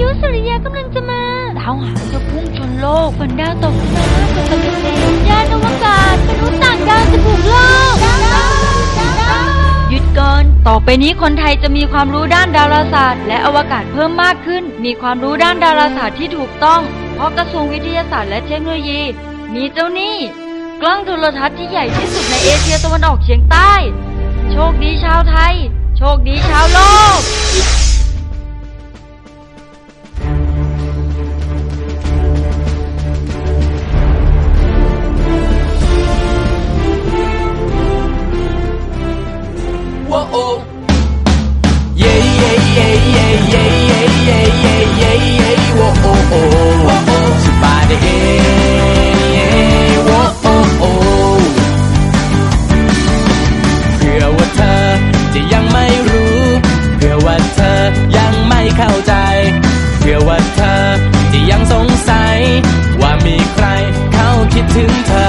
ยุสุริยะกำลังจะมาดาวหางจะพุ่งชนโลกฝนดาวตกลงมาเกิดเป็นเศษยานอวกาศมนุษย์ต่างดาวจะบุกโลกหยุดก่อนต่อไปนี้คนไทยจะมีความรู้ด้านดาราศาสตร์ และอวกาศเพิ่มมากขึ้น มีความรู้ด้านดาราศาสตร์ที่ถูกต้อง เพราะกระทรวงวิทยาศาสตร์และเทคโนโลยี มีเจ้านี่กล้องโทรทัศน์ที่ใหญ่ที่สุดในเอเชียตะวันออกเฉียงใต้ โชคดีชาวไทย โชคดีชาวโลก yeah, yeah, yeah, yeah, yeah, yeah, yeah, yeah, yeah. Whoa, oh, oh. Whoa, oh. สบายดี yeah, whoa, oh, oh. เพื่อว่าเธอจะยังไม่รู้ เพื่อว่าเธอยังไม่เข้าใจ เพื่อว่าเธอจะยังสงสัย ว่ามีใครเขาคิดถึงเธอ